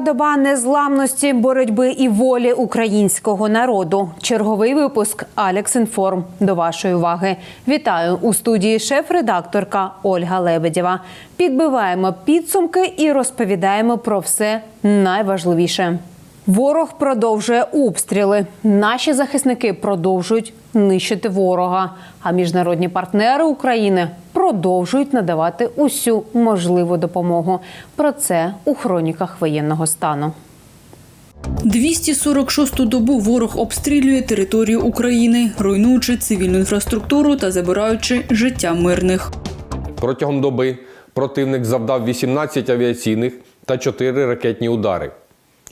Доба незламності, боротьби і волі українського народу. Черговий випуск Алекс Інформ. До вашої уваги. Вітаю у студії шеф-редакторка Ольга Лебедєва. Підбиваємо підсумки і розповідаємо про все найважливіше. Ворог продовжує обстріли. Наші захисники продовжують нищити ворога. А міжнародні партнери України продовжують надавати усю можливу допомогу. Про це у хроніках воєнного стану. 246-ту добу ворог обстрілює територію України, руйнуючи цивільну інфраструктуру та забираючи життя мирних. Протягом доби противник завдав 18 авіаційних та 4 ракетні удари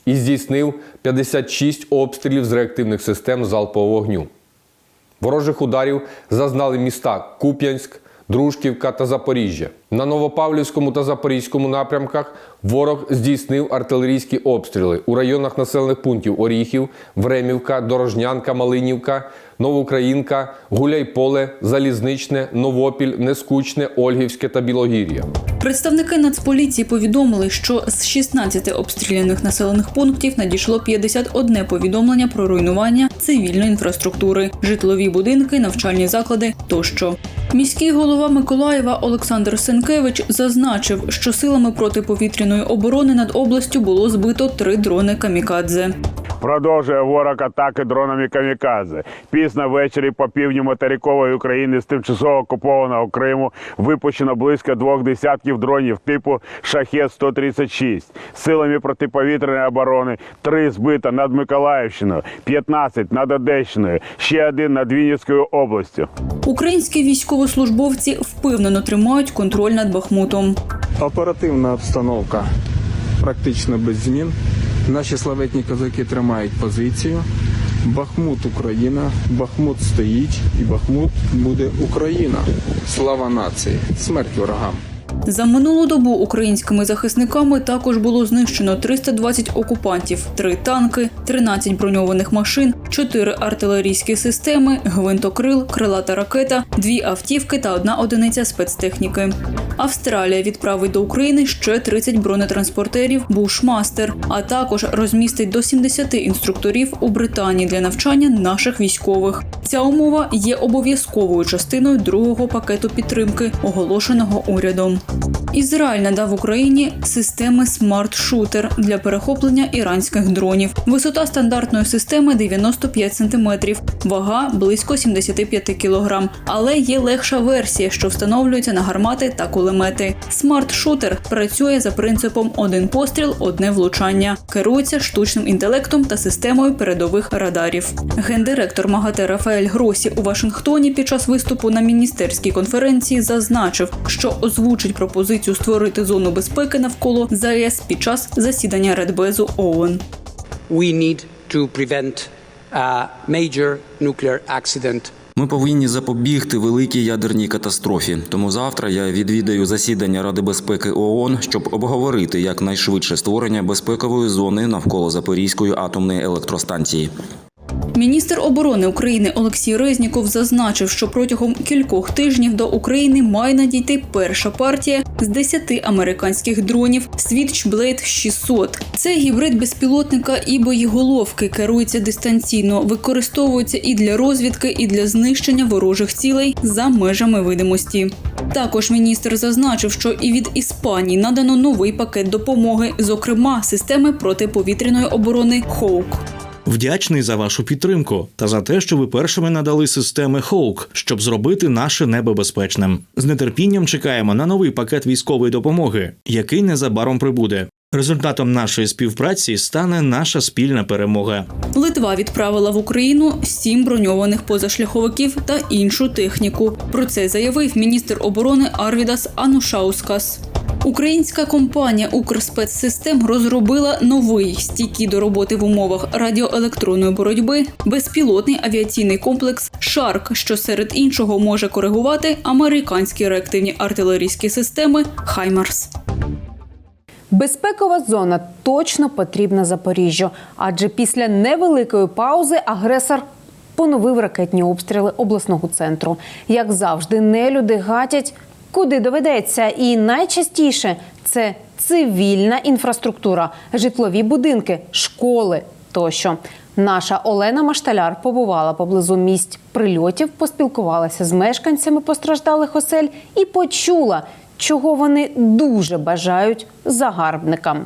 і здійснив 56 обстрілів з реактивних систем залпового вогню. Ворожих ударів зазнали міста Куп'янськ, Дружківка та Запоріжжя. На Новопавлівському та Запорізькому напрямках ворог здійснив артилерійські обстріли у районах населених пунктів Оріхів, Времівка, Дорожнянка, Малинівка, Новоукраїнка, Гуляйполе, Залізничне, Новопіль, Нескучне, Ольгівське та Білогір'я. Представники Нацполіції повідомили, що з 16 обстріляних населених пунктів надійшло 51 повідомлення про руйнування цивільної інфраструктури, житлові будинки, навчальні заклади тощо. Міський голова Миколаєва Олександр Сенкевич зазначив, що силами протиповітряної оборони над областю було збито три дрони камікадзе. Продовжує ворог атаки дронами камікадзе. Пізно ввечері по півдню материкової України з тимчасово окупованого Криму випущено близько двох десятків дронів типу шахет 136 Силами протиповітряної оборони три збито над Миколаївщиною, 15 над Одещиною, ще один над Вінницькою областю. Українські військовослужбовці впевнено тримають контроль над Бахмутом. Оперативна обстановка практично без змін. Наші славетні козаки тримають позицію. Бахмут Україна, Бахмут стоїть і Бахмут буде Україна. Слава нації, смерть ворогам. За минулу добу українськими захисниками також було знищено 320 окупантів, 3 танки, 13 броньованих машин, 4 артилерійські системи, гвинтокрил, крилата ракета, 2 автівки та одна одиниця спецтехніки. Австралія відправить до України ще 30 бронетранспортерів Бушмастер, а також розмістить до 70 інструкторів у Британії для навчання наших військових. Ця умова є обов'язковою частиною другого пакету підтримки, оголошеного урядом. you Ізраїль надав Україні системи Shooter для перехоплення іранських дронів. Висота стандартної системи 95 см, вага близько 75 кг. Але є легша версія, що встановлюється на гармати та кулемети. Shooter працює за принципом один постріл, одне влучання. Керується штучним інтелектом та системою передових радарів. Гендиректор МАГАТЕ Рафаель Гросі у Вашингтоні під час виступу на міністерській конференції зазначив, що озвучить пропозицію створити зону безпеки навколо ЗАЕС під час засідання Радбезу ООН. we need to prevent a major nuclear accident Ми повинні запобігти великій ядерній катастрофі. Тому завтра я відвідаю засідання Ради безпеки ООН, щоб обговорити якнайшвидше створення безпекової зони навколо Запорізької атомної електростанції. Міністр оборони України Олексій Резніков зазначив, що протягом кількох тижнів до України має надійти перша партія з 10 американських дронів Switchblade 600. Це гібрид безпілотника і боєголовки, керується дистанційно, використовується і для розвідки, і для знищення ворожих цілей за межами видимості. Також міністр зазначив, що і від Іспанії надано новий пакет допомоги, зокрема системи протиповітряної оборони «Хоук». Вдячний за вашу підтримку та за те, що ви першими надали системи Хоук, щоб зробити наше небо безпечним. З нетерпінням чекаємо на новий пакет військової допомоги, який незабаром прибуде. Результатом нашої співпраці стане наша спільна перемога. Литва відправила в Україну сім броньованих позашляховиків та іншу техніку. Про це заявив міністр оборони Арвідас Анушаускас. Українська компанія Укрспецсистем розробила новий стійкий до роботи в умовах радіоелектронної боротьби безпілотний авіаційний комплекс Шарк, що серед іншого може коригувати американські реактивні артилерійські системи Хаймарс. Безпекова зона точно потрібна Запоріжжю, адже після невеликої паузи агресор поновив ракетні обстріли обласного центру. Як завжди, нелюди гатять куди доведеться, і найчастіше це цивільна інфраструктура, житлові будинки, школи тощо. Наша Олена Машталяр побувала поблизу місць прильотів, поспілкувалася з мешканцями постраждалих осель і почула, чого вони дуже бажають загарбникам.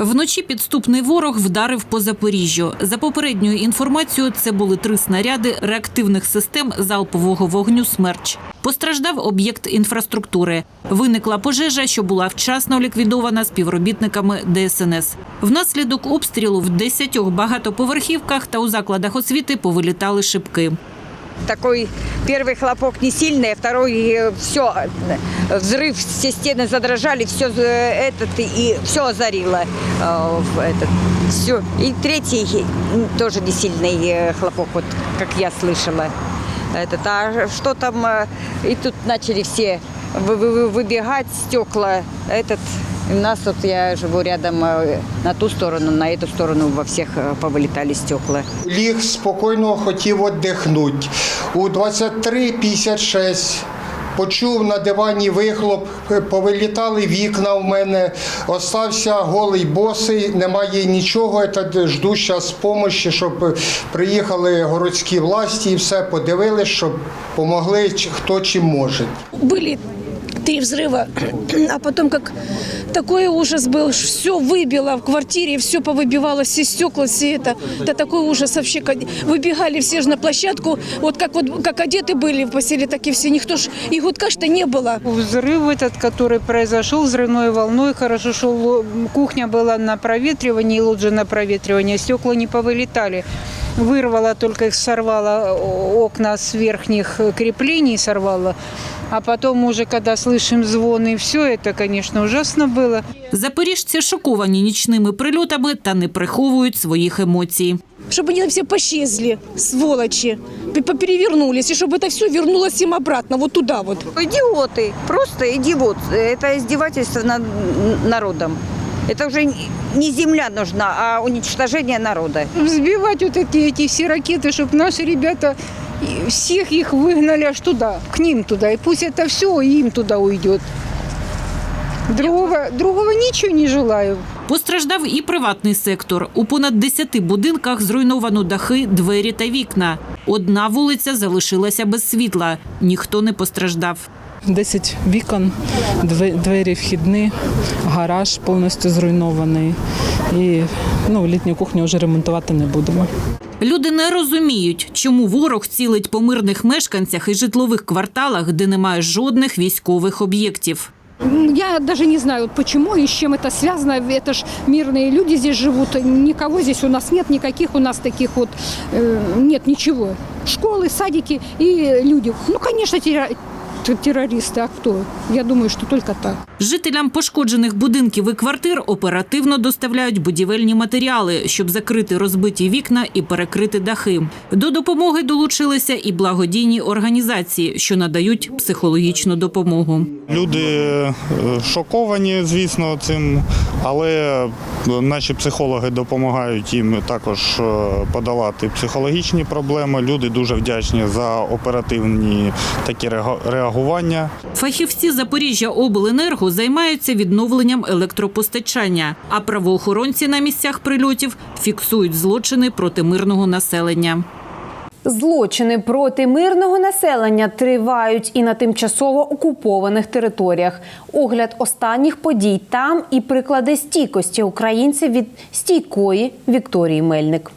Вночі підступний ворог вдарив по Запоріжжю. За попередньою інформацією, це були три снаряди реактивних систем залпового вогню «Смерч». Постраждав об'єкт інфраструктури. Виникла пожежа, що була вчасно ліквідована співробітниками ДСНС. Внаслідок обстрілу в 10 багатоповерхівках та у закладах освіти повилітали шибки. Такой первый хлопок не сильный, а второй все, взрыв, все стены задрожали, все этот и все озарило. э, в этот, все. И третий м, тоже не сильный э, хлопок, вот как я слышала. Этот, а что там? э, И тут начали все вы- вы- вы- выбегать стекла. Этот у нас вот я живу рядом э, на ту сторону, на эту сторону во всех э, повылетали стекла. Ліг спокійно хотів віддихнути. У 23.56 почув на дивані вихлоп, повилітали вікна в мене, остався голий босий, немає нічого. Я жду зараз допомоги, щоб приїхали городські власті і все подивилися, щоб допомогли хто чим може. были три взрыва, а потом как такой ужас был, все выбило в квартире, все повыбивало, все стекла, все это. Это такой ужас вообще. как- Выбегали все же на площадку, вот как вот как одеты были в постели, так и все. Никто ж, и гудка что не было. Взрыв этот, который произошел взрывной волной, хорошо, что ло- кухня была на проветривании, лоджия на проветривании, стекла не повылетали. Вырвало, только их сорвало, о- окна с верхних креплений сорвало. А потом уже, когда слышим звон и все, это, конечно, ужасно было. Запоріжці шоковані нічними прильотами та не приховують своїх емоцій. Чтобы они все пощезли, сволочи, пе- поперевернулись, и чтобы это все вернулось им обратно, вот туда вот. Идиоты, просто идиот. Это издевательство над народом. Это уже не земля нужна, а уничтожение народа. Взбивать вот эти, эти все ракеты, чтобы наши ребята и всех их выгнали аж туда, к ним туда. И пусть это все им туда уйдет. Другого, другого ничего не желаю. Постраждав і приватний сектор. У понад 10 будинках зруйновано дахи, двері та вікна. Одна вулиця залишилася без світла. Ніхто не постраждав. 10 вікон, две- двері вхідні, гараж повністю зруйнований. І ну, літню кухню вже ремонтувати не будемо. Люди не розуміють, чому ворог цілить по мирних мешканцях і житлових кварталах, де немає жодних військових об'єктів. Я даже не знаю, вот почему и с чем это связано. Это ж мирные люди здесь живут. Никого здесь у нас нет, никаких у нас таких вот э, нет ничего. Школы, садики и люди. Ну, конечно, терро- т- террористы. А кто? Я думаю, что только так. Жителям пошкоджених будинків і квартир оперативно доставляють будівельні матеріали, щоб закрити розбиті вікна і перекрити дахи. До допомоги долучилися і благодійні організації, що надають психологічну допомогу. Люди е, шоковані, звісно, цим, але наші психологи допомагають їм також е, подолати психологічні проблеми. Люди дуже вдячні за оперативні такі реага- реагування. Фахівці Запоріжжя Обленерго займаються відновленням електропостачання, а правоохоронці на місцях прильотів фіксують злочини проти мирного населення. Злочини проти мирного населення тривають і на тимчасово окупованих територіях. Огляд останніх подій там і приклади стійкості українців від стійкої Вікторії Мельник.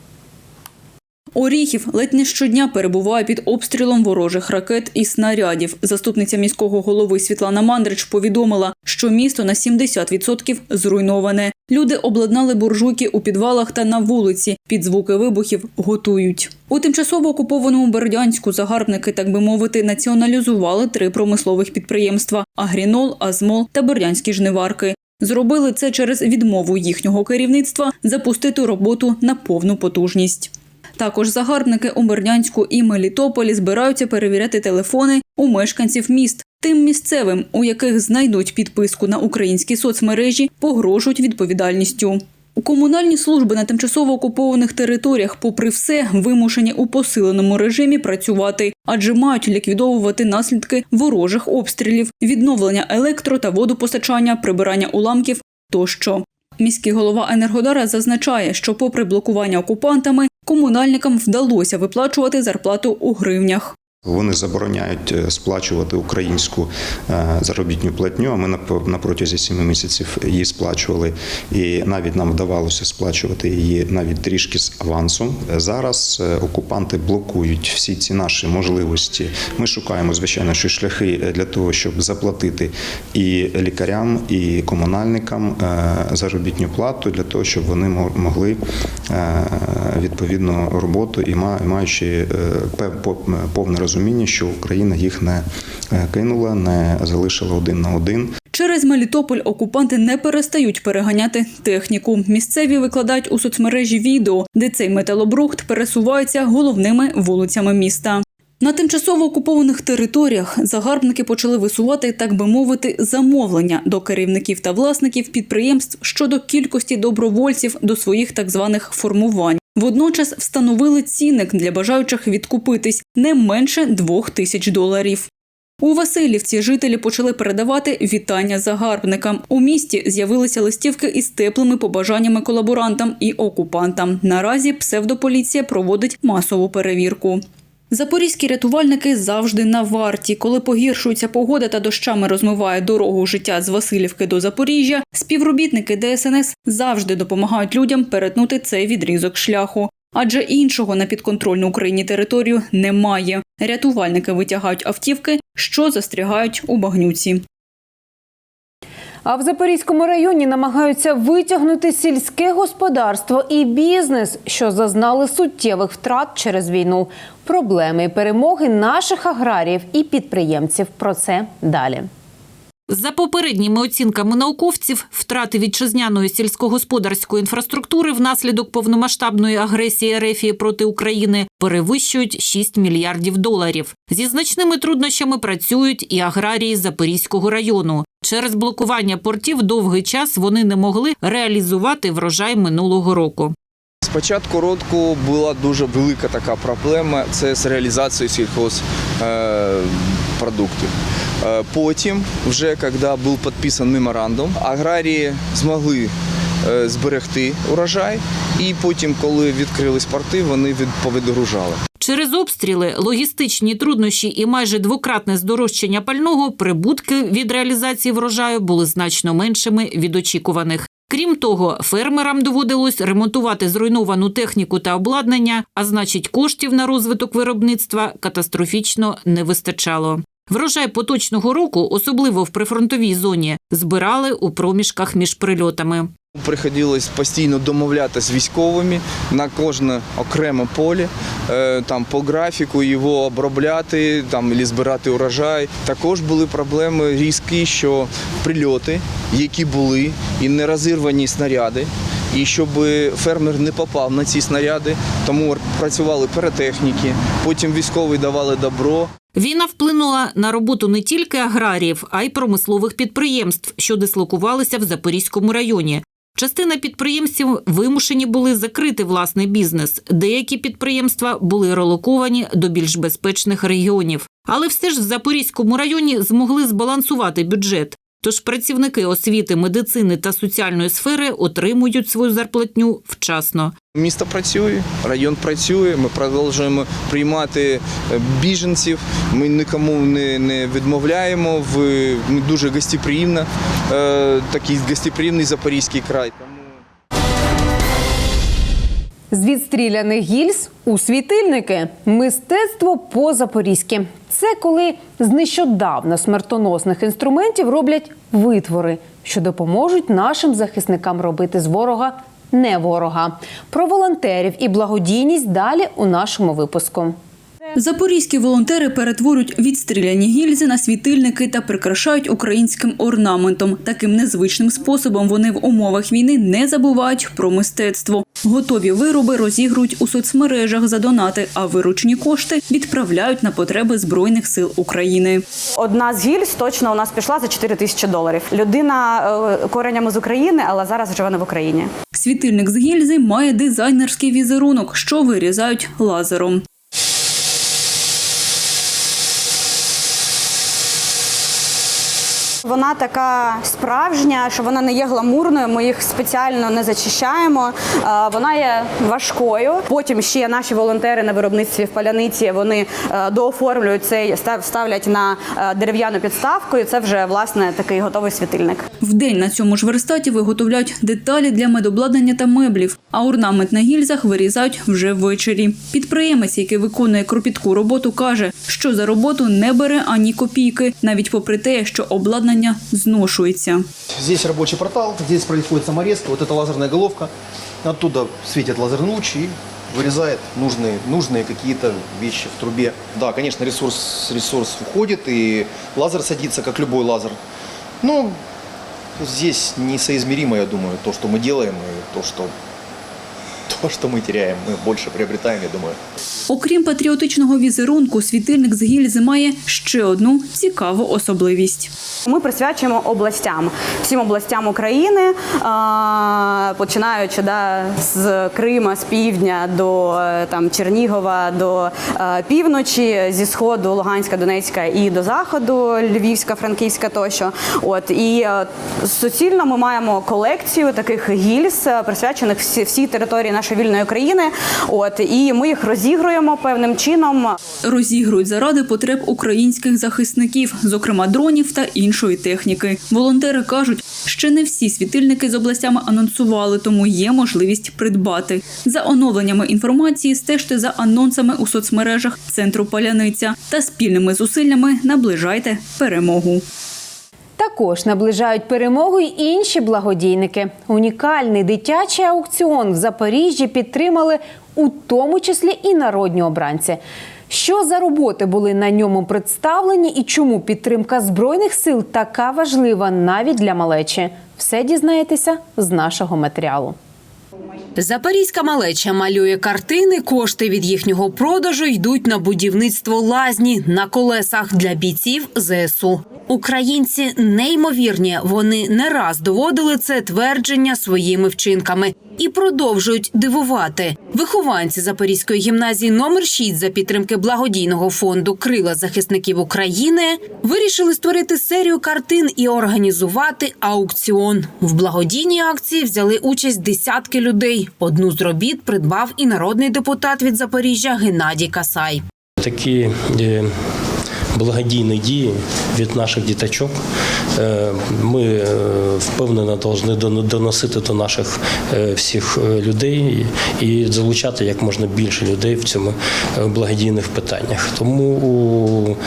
Оріхів ледь не щодня перебуває під обстрілом ворожих ракет і снарядів. Заступниця міського голови Світлана Мандрич повідомила, що місто на 70% зруйноване. Люди обладнали буржуйки у підвалах та на вулиці. Під звуки вибухів готують. У тимчасово окупованому Бердянську загарбники, так би мовити, націоналізували три промислових підприємства: Агрінол, Азмол та Бердянські жниварки. Зробили це через відмову їхнього керівництва запустити роботу на повну потужність. Також загарбники у Бердянську і Мелітополі збираються перевіряти телефони у мешканців міст. Тим місцевим, у яких знайдуть підписку на українські соцмережі, погрожують відповідальністю. Комунальні служби на тимчасово окупованих територіях, попри все, вимушені у посиленому режимі працювати, адже мають ліквідовувати наслідки ворожих обстрілів, відновлення електро та водопостачання, прибирання уламків тощо. Міський голова Енергодара зазначає, що, попри блокування окупантами, комунальникам вдалося виплачувати зарплату у гривнях. Вони забороняють е, сплачувати українську е, заробітну платню. А ми на протязі семи місяців її сплачували, і навіть нам вдавалося сплачувати її навіть трішки з авансом. Зараз е, окупанти блокують всі ці наші можливості. Ми шукаємо звичайно що шляхи для того, щоб заплатити і лікарям, і комунальникам заробітну плату для того, щоб вони могли відповідно роботу і маючи повне розуміння, що Україна їх не е, кинула, не залишила один на один. Через Мелітополь окупанти не перестають переганяти техніку. Місцеві викладають у соцмережі відео, де цей металобрухт пересувається головними вулицями міста. На тимчасово окупованих територіях загарбники почали висувати, так би мовити, замовлення до керівників та власників підприємств щодо кількості добровольців до своїх так званих формувань. Водночас встановили цінник для бажаючих відкупитись не менше двох тисяч доларів. У Васильівці жителі почали передавати вітання загарбникам. У місті з'явилися листівки із теплими побажаннями колаборантам і окупантам. Наразі псевдополіція проводить масову перевірку. Запорізькі рятувальники завжди на варті. Коли погіршується погода та дощами розмиває дорогу життя з Васильівки до Запоріжжя, співробітники ДСНС завжди допомагають людям перетнути цей відрізок шляху. Адже іншого на підконтрольну Україні територію немає. Рятувальники витягають автівки, що застрягають у багнюці. А в Запорізькому районі намагаються витягнути сільське господарство і бізнес, що зазнали суттєвих втрат через війну. Проблеми і перемоги наших аграріїв і підприємців. Про це далі. За попередніми оцінками науковців, втрати вітчизняної сільськогосподарської інфраструктури внаслідок повномасштабної агресії Ерефії проти України перевищують 6 мільярдів доларів. Зі значними труднощами працюють і аграрії Запорізького району. Через блокування портів довгий час вони не могли реалізувати врожай минулого року. Спочатку року була дуже велика така проблема це з реалізацією сільхозпродуктів. Потім, вже коли був підписаний меморандум, аграрії змогли е, зберегти урожай, і потім, коли відкрились порти, вони повідгружали. Через обстріли, логістичні труднощі і майже двократне здорожчання пального прибутки від реалізації врожаю були значно меншими від очікуваних. Крім того, фермерам доводилось ремонтувати зруйновану техніку та обладнання, а значить, коштів на розвиток виробництва катастрофічно не вистачало. Врожай поточного року, особливо в прифронтовій зоні, збирали у проміжках між прильотами. Приходилось постійно домовлятися з військовими на кожне окреме поле, е, там по графіку його обробляти, там або збирати урожай. Також були проблеми різкі, що прильоти, які були, і нерозірвані снаряди. І щоб фермер не попав на ці снаряди, тому працювали перетехніки. Потім військові давали добро. Війна вплинула на роботу не тільки аграріїв, а й промислових підприємств, що дислокувалися в Запорізькому районі. Частина підприємців вимушені були закрити власний бізнес. Деякі підприємства були релоковані до більш безпечних регіонів. Але все ж в Запорізькому районі змогли збалансувати бюджет. Тож працівники освіти, медицини та соціальної сфери отримують свою зарплатню вчасно. Місто працює, район працює. Ми продовжуємо приймати е, біженців. Ми нікому не не відмовляємо. Ми дуже гостеприємно, е, такий гостеприємний запорізький край. З відстріляних гільз у світильники мистецтво по запорізьки. Це коли з нещодавно смертоносних інструментів роблять витвори, що допоможуть нашим захисникам робити з ворога не ворога. Про волонтерів і благодійність далі у нашому випуску. Запорізькі волонтери перетворюють відстріляні гільзи на світильники та прикрашають українським орнаментом. Таким незвичним способом вони в умовах війни не забувають про мистецтво. Готові вироби розігрують у соцмережах за донати, а виручені кошти відправляють на потреби збройних сил України. Одна з гільз точно у нас пішла за 4 тисячі доларів. Людина е, коренями з України, але зараз живе не в Україні. Світильник з гільзи має дизайнерський візерунок, що вирізають лазером. Вона така справжня, що вона не є гламурною. Ми їх спеціально не зачищаємо. Е, Вона є важкою. Потім ще наші волонтери на виробництві в паляниці вони е, дооформлюють це, і став- ставлять на е, дерев'яну підставку. І це вже власне такий готовий світильник. Вдень на цьому ж верстаті виготовляють деталі для медобладнання та меблів, а орнамент на гільзах вирізають вже ввечері. Підприємець, який виконує кропітку роботу, каже, що за роботу не бере ані копійки, навіть попри те, що обладнання зношується. Здесь рабочий портал, здесь происходит саморезка, вот эта лазерная головка. Оттуда светит лазерный луч и вырезает нужные, нужные какие-то вещи в трубе. Да, конечно, ресурс, ресурс уходит, и лазер садится, как любой лазер. Но здесь несоизмеримо, я думаю, то, что мы делаем, и то, что, то, что мы теряем. Мы больше приобретаем, я думаю. Окрім патріотичного візерунку, світильник з гільзи має ще одну цікаву особливість. Ми присвячуємо областям, всім областям України, починаючи да, з Крима, з півдня до е, там, Чернігова, до е, півночі, зі сходу Луганська, Донецька і до заходу, Львівська, Франківська тощо. От і е, суцільно ми маємо колекцію таких гільз, присвячених всі, всій території нашої вільної країни. От і ми їх розігруємо певним чином. Розігрують заради потреб українських захисників, зокрема дронів та іншої техніки. Волонтери кажуть, ще не всі світильники з областями анонсували, тому є можливість придбати. За оновленнями інформації стежте за анонсами у соцмережах центру Паляниця та спільними зусиллями наближайте перемогу. Також наближають перемогу й інші благодійники. Унікальний дитячий аукціон в Запоріжжі підтримали у тому числі і народні обранці. Що за роботи були на ньому представлені і чому підтримка збройних сил така важлива навіть для малечі? Все дізнаєтеся з нашого матеріалу. Запорізька малеча малює картини. Кошти від їхнього продажу йдуть на будівництво лазні на колесах для бійців ЗСУ. Українці неймовірні. Вони не раз доводили це твердження своїми вчинками і продовжують дивувати. Вихованці Запорізької гімназії номер 6 за підтримки благодійного фонду Крила захисників України вирішили створити серію картин і організувати аукціон. В благодійній акції взяли участь десятки людей. Одну з робіт придбав і народний депутат від Запоріжжя Геннадій Касай. Такі е, благодійні дії від наших діточок е, ми е, впевнено повинні дон- доносити до наших е, всіх людей і залучати як можна більше людей в цьому благодійних питаннях. Тому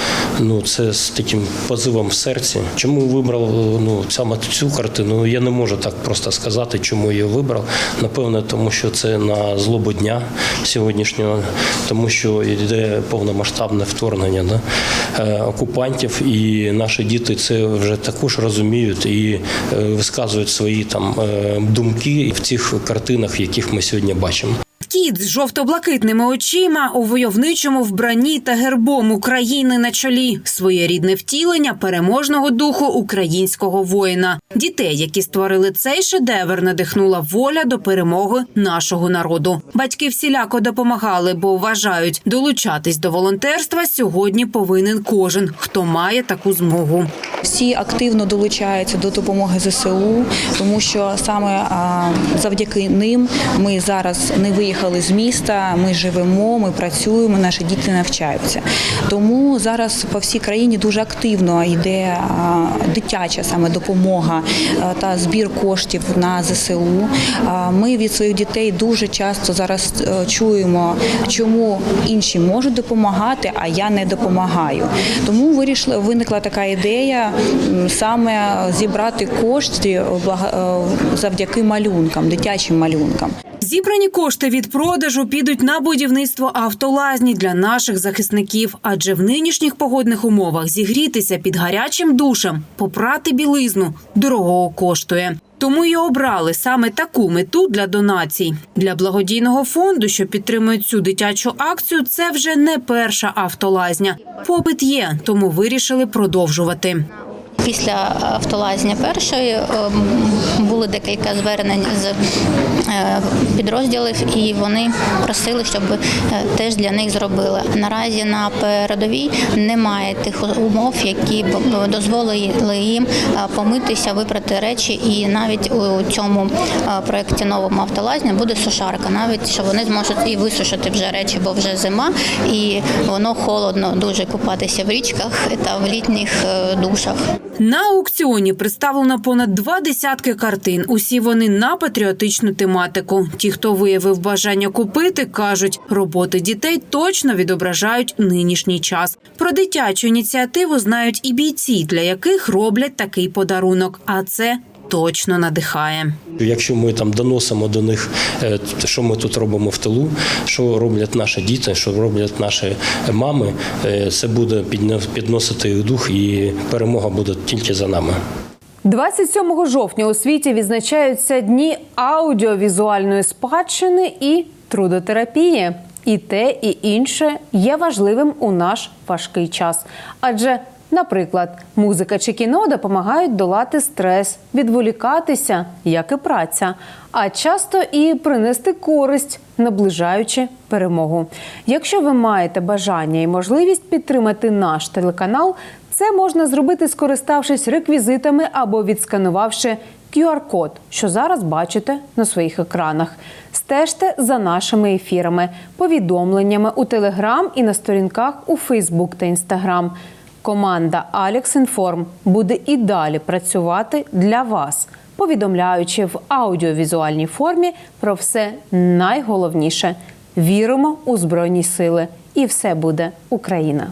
ну, це з таким позивом в серці. Чому вибрав ну, саме цю картину? Я не можу так просто сказати, чому я вибрав. Напевно, тому що це на злобу дня сьогоднішнього, тому що йде повномасштабне вторгнення да, окупантів, і наші діти це вже також розуміють і е, висказують свої там е, думки в цих картинах, яких ми сьогодні бачимо. Кіт з жовто-блакитними очима у войовничому вбранні та гербом України на чолі. Своєрідне втілення переможного духу українського воїна. Дітей, які створили цей шедевр, надихнула воля до перемоги нашого народу. Батьки всіляко допомагали, бо вважають, долучатись до волонтерства сьогодні повинен кожен, хто має таку змогу. Всі активно долучаються до допомоги ЗСУ, тому що саме завдяки ним ми зараз не виїхали з міста. Ми живемо, ми працюємо, наші діти навчаються. Тому зараз по всій країні дуже активно йде дитяча саме допомога та збір коштів на ЗСУ. Ми від своїх дітей дуже часто зараз е, чуємо, чому інші можуть допомагати, а я не допомагаю. Тому вирішила виникла така ідея саме зібрати кошти е, завдяки малюнкам, дитячим малюнкам. Зібрані кошти від продажу підуть на будівництво автолазні для наших захисників. Адже в нинішніх погодних умовах зігрітися під гарячим душем, попрати білизну дорогого коштує. Тому і обрали саме таку мету для донацій. Для благодійного фонду, що підтримує цю дитячу акцію, це вже не перша автолазня. Попит є, тому вирішили продовжувати. Після автолазні першої ем, були декілька звернень з е, підрозділів, і вони просили, щоб е, теж для них зробили. Наразі на передовій немає тих умов, які б дозволили їм е, помитися, випрати речі, і навіть у цьому проєкті новому автолазня буде сушарка, навіть що вони зможуть і висушити вже речі, бо вже зима, і воно холодно дуже купатися в річках та в літніх душах. На аукціоні представлено понад два десятки картин. Усі вони на патріотичну тематику. Ті, хто виявив бажання купити, кажуть, роботи дітей точно відображають нинішній час. Про дитячу ініціативу знають і бійці, для яких роблять такий подарунок. А це точно надихає. Якщо ми там доносимо до них, е, що ми тут робимо в тилу, що роблять наші діти, що роблять наші мами, е, це буде підносити їх дух, і перемога буде тільки за нами. 27 жовтня у світі відзначаються дні аудіовізуальної спадщини і трудотерапії. І те, і інше є важливим у наш важкий час. Адже, наприклад, музика чи кіно допомагають долати стрес, відволікатися, як і праця, а часто і принести користь, наближаючи перемогу. Якщо ви маєте бажання і можливість підтримати наш телеканал, це можна зробити, скориставшись реквізитами або відсканувавши QR-код, що зараз бачите на своїх екранах. Стежте за нашими ефірами, повідомленнями у Телеграм і на сторінках у Фейсбук та Інстаграм. Команда Inform буде і далі працювати для вас, повідомляючи в аудіовізуальній формі про все найголовніше. Віримо у Збройні Сили, і все буде Україна.